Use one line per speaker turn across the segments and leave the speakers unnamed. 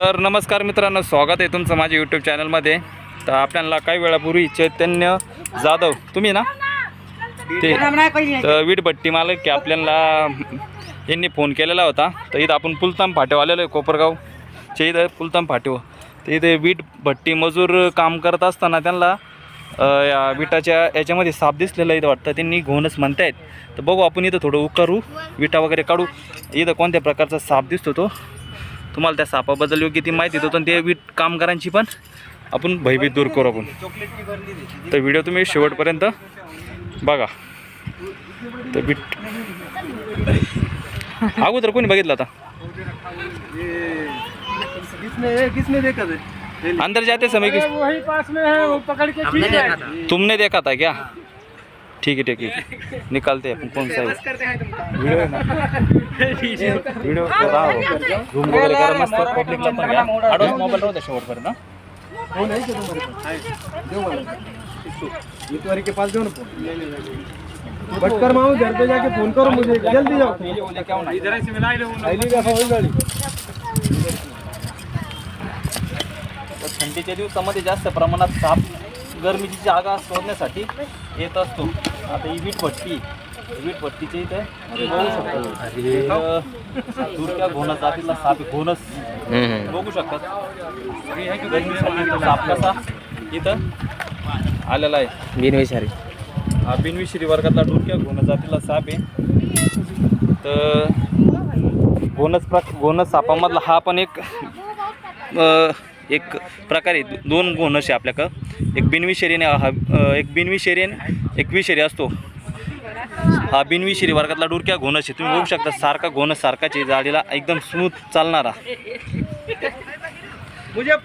तर नमस्कार मित्रांनो स्वागत आहे तुमचं माझ्या यूट्यूब चॅनलमध्ये तर आपल्याला काही वेळापूर्वी चैतन्य जाधव तुम्ही ना? ते तर वीटभट्टी मालक की आपल्याला यांनी फोन केलेला होता. तर इथं आपण पुलताम फाट्यावर आलेलो आहे कोपरगावच्या इथं पुलताम फाट्यावर. तर इथे वीटभट्टी मजूर काम करत असताना त्यांना या विटाच्या याच्यामध्ये साप दिसलेला इथं वाटतं. त्यांनी घोणच म्हणतायत. तर बघू आपण इथं थोडं उकारू विटा वगैरे काढू. इथं कोणत्या प्रकारचा साप दिसतो तो? तुम्हाला त्या सापाबद्दल योग्य ती माहिती देतो आणि ते वीट कामगारांची पण आपण भयभीत दूर करू आपण. तर व्हिडिओ तुम्ही शेवटपर्यंत बघा. तर बीट अगोदर कोणी बघितलं आता?
किसने किसने देखा था
अंदर जाते समय किस
वही पास में है वो पकड़ के है।
तुमने देखा था क्या? ठीक है ठीक है निकालते हैं कौन सा है? व्हिडिओ आहे ना? व्हिडिओ झूम वगैरे करा मस्त पब्लिकला पण घ्या आडोस मोबाईल राहू द्या शेवटपर्यंत हा.
वो नहीं क्या तुम्हारे पास। है दो वाला ये तुम्हारे के पास दो ना फ़ोन। बटकर माओ घर पे जाके फ़ोन करो मुझे। जल्दी जाओ। इधर से मिला लो का फ़ोन गाड़ी।
तर थंडीच्या दिवसामध्ये जास्त प्रमाणात गरमीची जागा शोधण्यासाठी येत असतो. आता ही वीट भट्टी वीट भट्टीचे इथे बघू शकता इथं दुर्ग्या घोणस जातीतला साप घोणस बघू शकतात. गरमीसाठी इथं साप कसा इथं आलेला आहे.
बिनविषारी.
हा बिनविशिरी वर्गातला डुरक्या घोणस जातीला साप आहे. तर घोणस प्रक घोणस सापामधला हा पण एक एक प्रकारे दोन गुण आहे आपल्याकडं. एक बिनविषारी हा एक बिनविषारी एक विषारी असतो. हा बिनविषारी वर्गातला डुरक्या घोणस आहे तुम्ही बघू शकता सारखा घोणस सारखाची जाडीला एकदम स्मूथ चालणारा.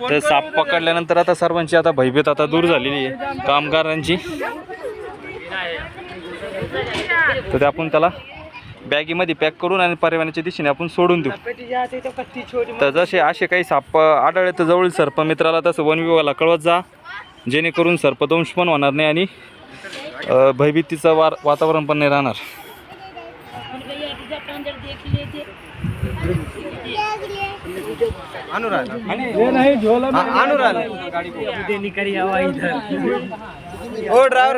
तर साप पकडल्यानंतर आता सर्वांची आता भयभीत आता दूर झालेली आहे. कामगारांची. तर आपण त्याला बॅगीमध्ये पॅक करून आणि परवान्याच्या दिशेने आपण सोडून देऊ. तर जसे असे काही साप आढळले तर जवळील सर्पमित्राला तसं वन विभागाला कळवत जा. जेणेकरून सर्पदंश पण होणार नाही आणि भयभीतीचं वार वातावरण पण नाही राहणार.
अनुराग. ये नहीं झोला में अनुराग. ओ ड्राइवर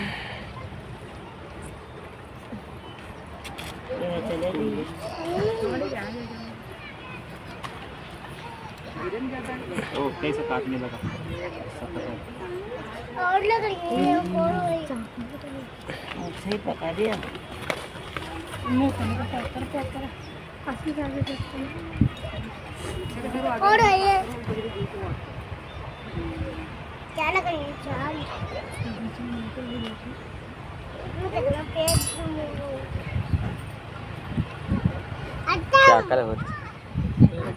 ओ कैसे काटने लगा?
और लग रही है और
सही पका दिया।
मुँह करने का पैक कर पैक कर काफ़ी ज़्यादा करते हैं और ये क्या लग रही है। चाल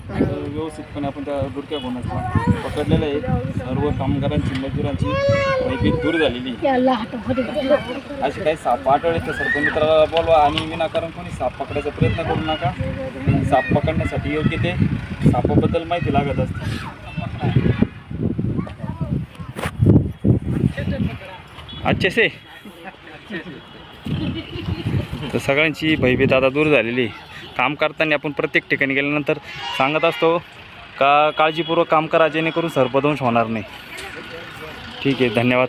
तर व्यवस्थितपणे आपण त्या बुडक्या गुन्ह्याचा पकडलेलं आहे सर्व कामगारांची मजुरांची माहिती दूर झालेली असे काही साप आढळले तर सर्व मित्राला बोलवा आणि विनाकारण कोणी साप पकडायचा प्रयत्न करू नका. साप पकडण्यासाठी योग्य ते सापाबद्दल माहिती लागत असते. अच्छे से. तर सगळ्यांची भयभीत आता दूर झालेली आहे. काम करताना आपण प्रत्येक ठिकाणी गेल्यानंतर सांगत असतो का काळजीपूर्वक काम करा जेणेकरून सर्पदंश होणार नाही. ठीक आहे धन्यवाद.